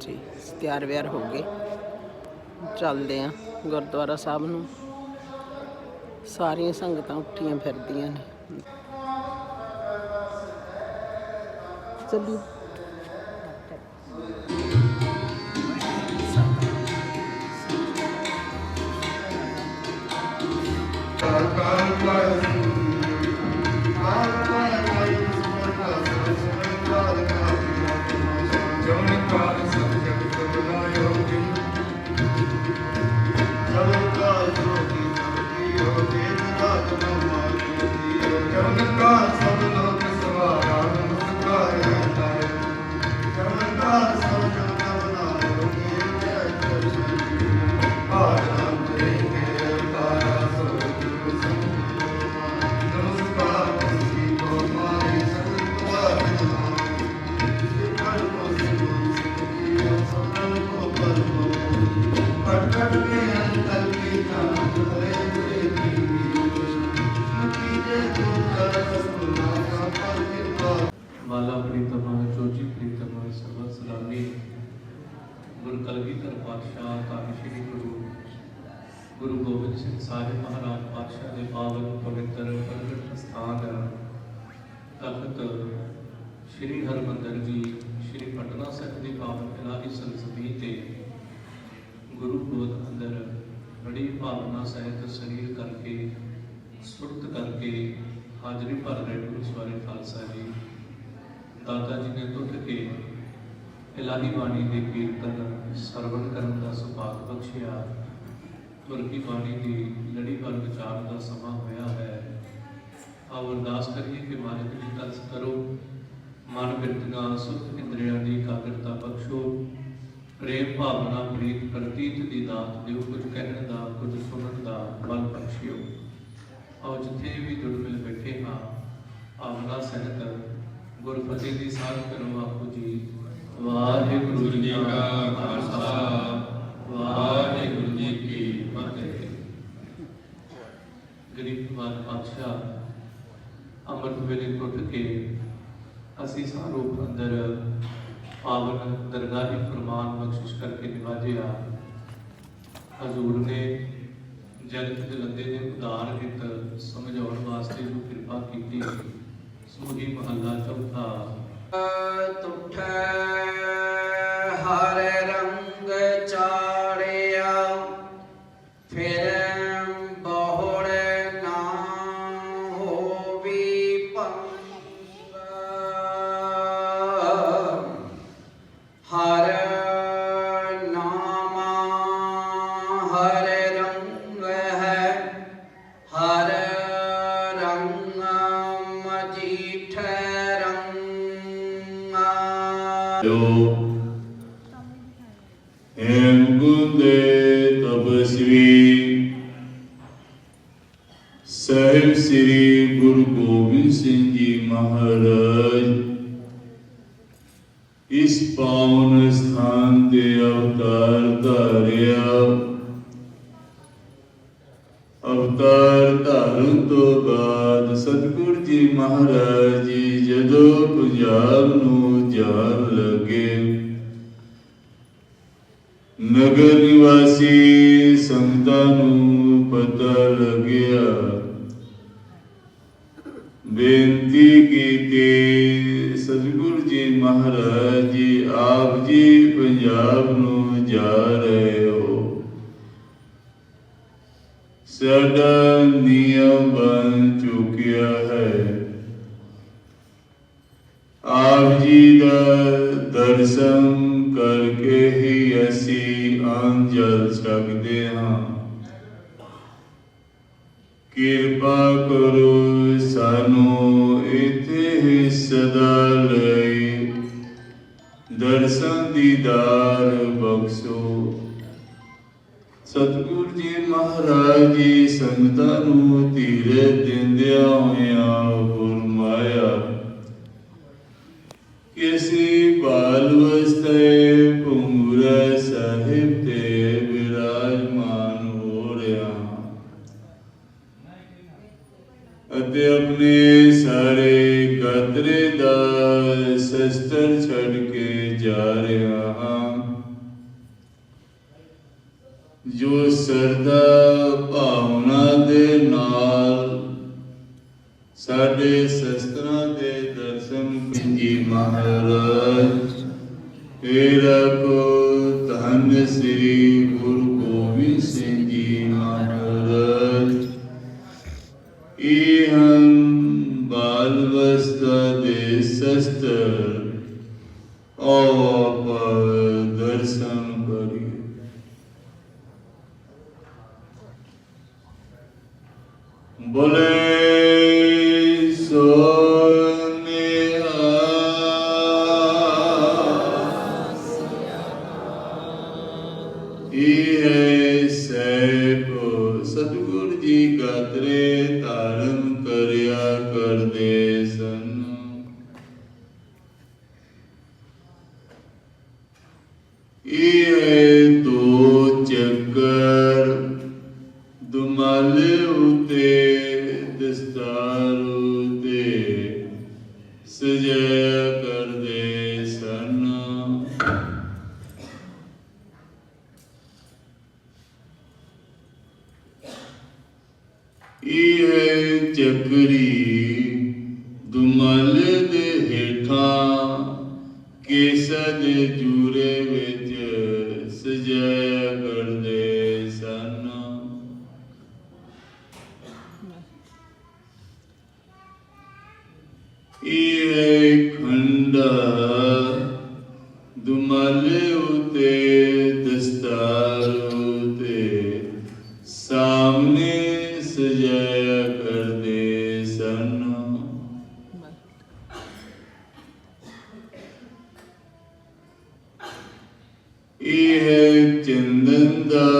ਜੀ, ਤਿਆਰ ਵਿਆਰ ਹੋ ਗਏ। ਚੱਲਦੇ ਆ ਗੁਰਦੁਆਰਾ ਸਾਹਿਬ ਨੂੰ। ਸਾਰੀਆਂ ਸੰਗਤਾਂ ਉੱਠੀਆਂ ਫਿਰਦੀਆਂ ਨੇ। ਚੱਲੀ ਪਾਤਸ਼ਾਹ ਧੰਨ ਸ਼੍ਰੀ ਗੁਰੂ ਗੁਰੂ ਗੋਬਿੰਦ ਸਿੰਘ ਸਾਹਿਬ ਮਹਾਰਾਜ ਪਾਤਸ਼ਾਹ ਦੇ ਪਾਵਨ ਪਵਿੱਤਰ ਪ੍ਰਗਟ ਸਥਾਨ, ਤਖਤ ਸ਼੍ਰੀ ਹਰਮੰਦਰ ਜੀ, ਸ਼੍ਰੀ ਪਟਨਾ ਸਾਹਿਬ ਦੀ ਪਾਵਨ ਇਲਾਹੀ ਸੰਸਦੀ ਤੇ ਗੁਰੂ ਗੋਦ ਅੰਦਰ ਬੜੀ ਭਾਵਨਾ ਸਹਿਤ ਸਰੀਰ ਕਰਕੇ, ਸੁਰਤ ਕਰਕੇ ਹਾਜ਼ਰੀ ਭਰ ਰਹੇ ਗੁਰੂ ਸਵਾਰੇ ਖਾਲਸਾ ਜੀ। ਦਾਦਾ ਜੀ ਨੇ ਟੁੱਟ ਕੇ ਇਲਾਹੀ ਬਾਣੀ ਦੇ ਕੀਰਤਨ, ਸਰਵਣ ਕਰਨ ਦਾ ਸੁਭਾਗ ਬਖਸ਼ਿਆ। ਗੁਰ ਬਾਣੀ ਦੀ ਲੜੀ ਪਰ ਵਿਚਾਰ ਦਾ ਸਮਾਂ ਹੋਇਆ ਹੈ। ਆਓ ਅਰਦਾਸ ਕਰੀਏ ਕਿ ਮਾਲਕ ਜੀ ਤਰਸ ਕਰੋ। ਮਨ ਬਿਰਤੀਆਂ, ਸੁਖ ਇੰਦਰੀਆਂ ਦੀ ਇਕਾਗਰਤਾ ਬਖਸ਼ੋ। ਪ੍ਰੇਮ ਭਾਵਨਾ ਪ੍ਰੀਤ ਪ੍ਰਤੀਤ ਦੀ ਦਾਤ ਦਿਓ। ਕੁਝ ਕਹਿਣ ਦਾ, ਕੁਝ ਸੁਣਨ ਦਾ ਬਲ ਬਖਸ਼ਿਓ। ਆਓ ਜਿੱਥੇ ਵੀ ਜੁੜ ਮਿਲ ਬੈਠੇ ਹਾਂ ਆਵਨਾ ਸਹਿਤ ਗੁਰਫਤਿਹ ਦੀ ਸਾਧ ਕਰੋ ਆਪੋ ਜੀ। ਵਾਹਿਗੁਰੂ ਜੀ ਕਾ ਖਾਲਸਾ, ਵਾਹਿਗੁਰੂ ਜੀ ਕੀ ਫਤਿਹ। ਗਰੀਬ ਪਾਤਸ਼ਾਹ ਅੰਮ੍ਰਿਤ ਵੇਲੇ ਟੁੱਟ ਕੇ ਅਸੀਂ ਸਾਰੂਪ ਅੰਦਰ ਪਾਵਨ ਦਰਗਾਹੀ ਫਰਮਾਨ ਬਖਸ਼ਿਸ਼ ਕਰਕੇ ਨਿਵਾਜਿਆ। ਹਜ਼ੂਰ ਨੇ ਜਗਤ ਦੇ ਲੰਦੇ ਦੇ ਉਦਾਰ ਹਿਤ ਸਮਝਾਉਣ ਵਾਸਤੇ ਜੋ ਕਿਰਪਾ ਕੀਤੀ। ਸੋਹੀ ਮਹੱਲਾ ਚੌਥਾ। and good day. ਨਿਵਾਸੀ ਸੰਤਾਂ ਨੂੰ ਪਤਾ ਲੱਗਿਆ ਬੇਨਤੀ ਕੀਤੀ ਸਤਿਗੁਰ ਜੀ ਮਹਾਰਾਜ ਜੀ ਆਪ ਜੀ ਪੰਜਾਬ ਨੂੰ ਜਾ ਰਹੇ ਹੋ ਸਾਡਾ ਕਿਰਪਾ ਕਰੋ ਸਾਨੂੰ ਇਥੇ ਸਦਾ ਲਈ। ਦਰਸ਼ਨ ਦੀਦਾਰ ਬਖਸ਼ੋ। ਸਤਿਗੁਰ ਜੀ ਮਹਾਰਾਜ ਜੀ ਸੰਗਤਾਂ ਨੂੰ ਅਤੇ ਆਪਣੇ ਸਾਰੇ ਕਤਰੇ ਦਾ ਸਸਤਰ ਛੱਡ ਕੇ ਜਾ ਰਿਹਾ ਹਾਂ। ਜੋ ਸਰਦਾ ਅਲਵਸਤ ਦੇ ਸਸਤਰ ਆਓ ਆਪ ਦਰਸ਼ਨ ਕਰੀਏ ਬੋਲੇ ਇਹ ਦੋ ਚੱਕਰ ਦੁਮਾਲੇ ਉਤੇ ਦਸਤਾਰ ਉਤੇ ਸਜਿਆ ਕਰਦੇ ਸਨ ਇਹ ਚੱਕਰੀ ਦੁਮਾਲੇ ਦੇ ਹੇਠਾਂ ਕੇਸਾ ਦੇ ਜੂਰੇ ਵਿੱਚ and uh,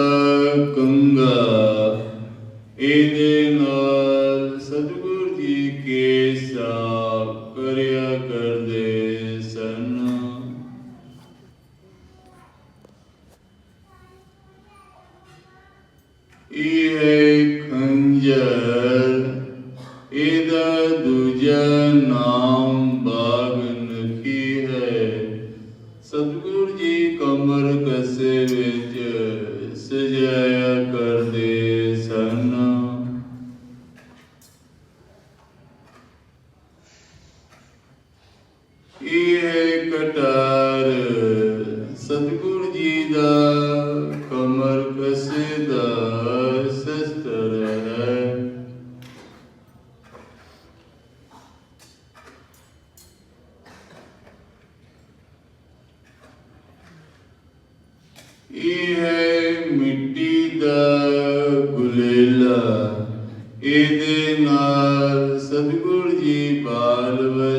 ਇਹਦੇ ਨਾਲ ਸਤਿਗੁਰ ਜੀ ਪਾਲਵ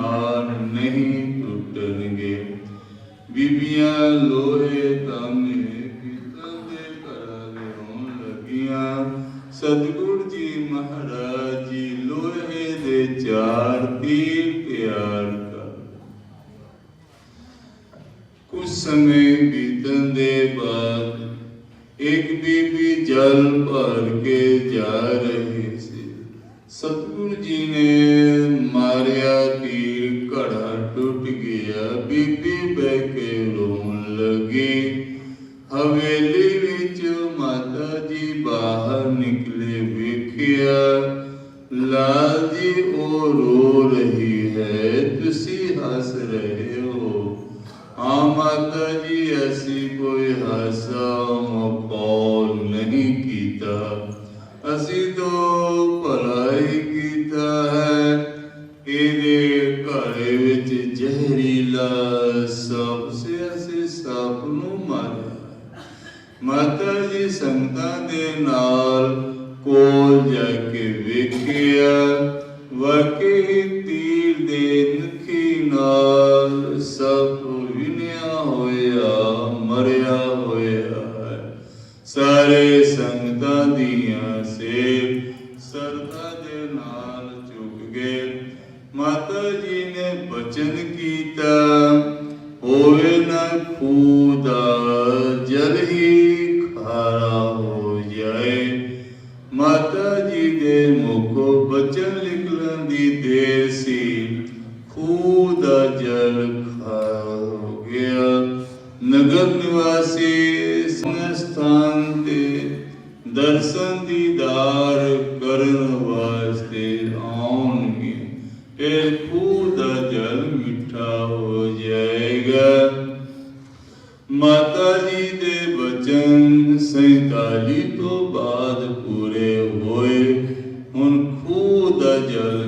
ਹਾਰ ਨਹੀਂ ਟੁੱਟਣਗੇ। ਬੀਬੀਆਂ ਲੋਹੇ ਤਮ ਡੁੱਬ ਗਿਆ ਬੀਬੀ ਪਾਪ ਸੇ ਅਸੀਂ ਸਭ ਨੂੰ ਮਾਰਿਆ। ਮਾਤਾ ਜੀ ਸੰਤਾਂ ਦੇ ਨਾਲ ਕੋਲ ਜਾ ਕੇ ਵੇਖਿਆ। ਵਾਕਈ Ready? ਤੋਂ ਬਾਅਦ ਪੂਰੇ ਹੋਏ ਹੁਣ ਖੂਹ ਦਾ ਜਲ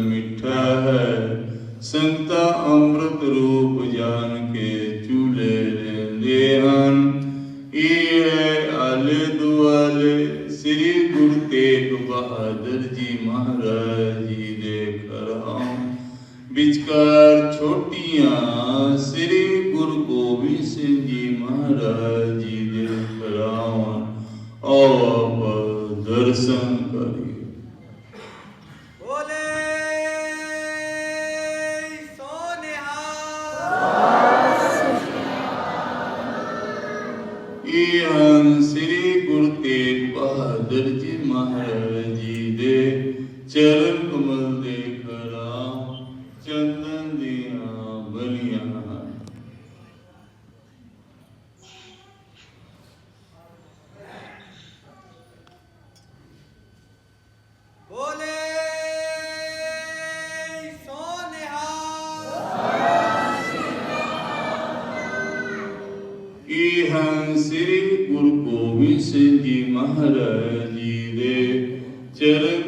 ਸਿੰਘ ਜੀ ਮਹਾਰਾਜ ਜੀ ਦੇ ਚਰਨ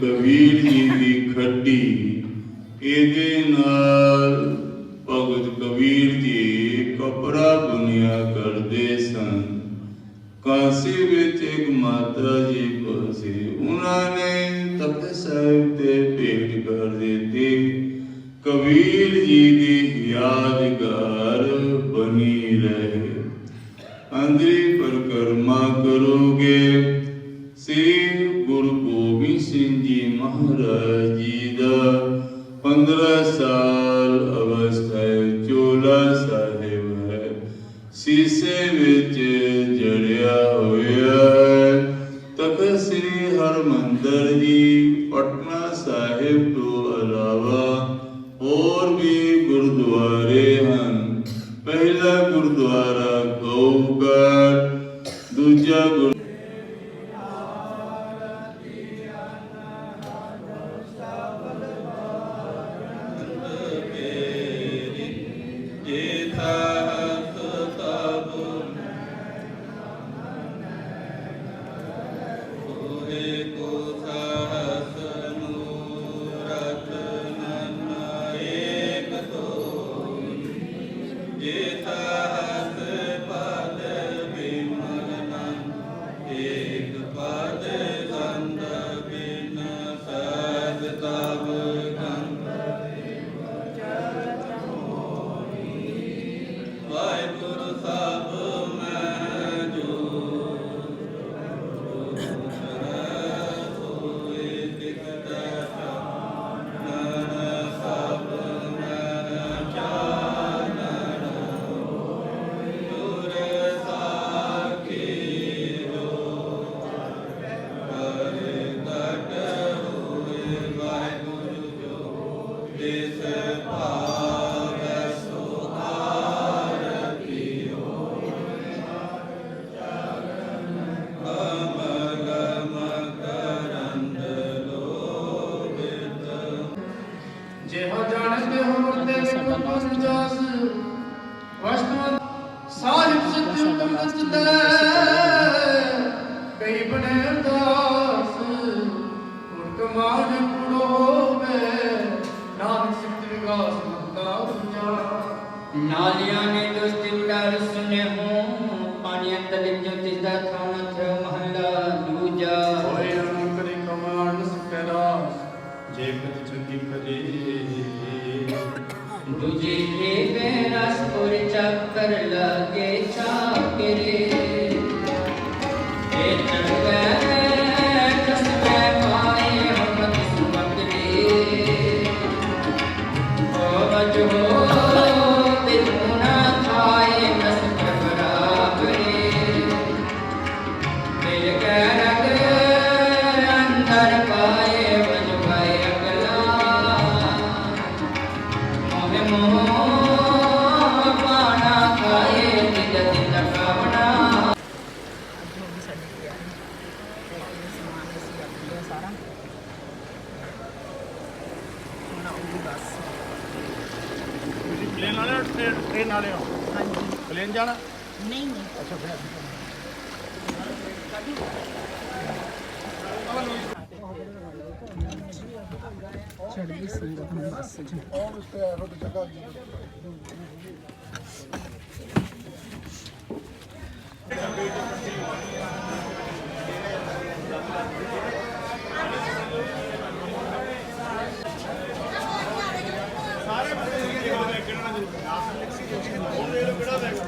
ਕਬੀਰ ਜੀ ਦੀ ਖੱਡੀ ਇਹਦੇ ਨਾਲ ਭਗਤ ਕਬੀਰ ਜੀ ਕਪੜਾ ਬੁਨਿਆ ਕਰਦੇ ਸਨ ਕਾਸੀ ਵਿੱਚ ਇੱਕ ਮਾਤਾ ਜੀ ਪਾਸੇ ਉਹਨਾਂ ਨੇ ਤਖਤ ਸਾਹਿਬ ਤੇ ਭੇਟ ਕਰ ਦਿੱਤੀ ਕਬੀਰ ਜੀ ਦੀ ਯਾਦਗਾਰ ਬਣੀ ਰਹੇ ਅੰਦਰੀ ਪਰਕਰਮਾ ਕਰੋਗੇ ਸ੍ਰੀ ਗੁਰੂ ਗੋਬਿੰਦ ਸਿੰਘ ਜੀ ਮਹਾਰਾਜ ਜੀ ਦਾ। 15 ਸਾਲ ਅਵਸਥਾ ਚੋਲਾ ਸਾਹਿਬ ਹੈ। ਸੀਸੇ ਵਿੱਚ கற்பா ਨਾਲਿਆਂ ਨੇ ਦੋਸਤੀ ਡਰ ਸੁਨੇ ਹੂੰ ਪਾਣੀਆਂ ਤਲੇ ਜੋਤੀ ਦਾ ਥਾਣਾ ਥ ਮਹੱਲਾ ਦੂਜਾ। ਹੋਏ ਅਨੰਕਰੀ ਕਮਾਨ ਸਕਰਾ ਜੇ ਕਤ ਚੰਗੀ ਕਰੇ। ਦੂਜੀ ਇਹ ਬੇਰਸ ਪੁਰ ਚੱਕਰ ਲਗੇ ਚਾਕਰੇ ਨਹੀਂ ਨਹੀਂ ਅੱਛਾ ਫਿਰ ਚੜ੍ਹਦੀ ਸੰਗਤ ਨੂੰ ਬੱਸ 'ਚ ਕਿਹੜਾ ਬੈਗ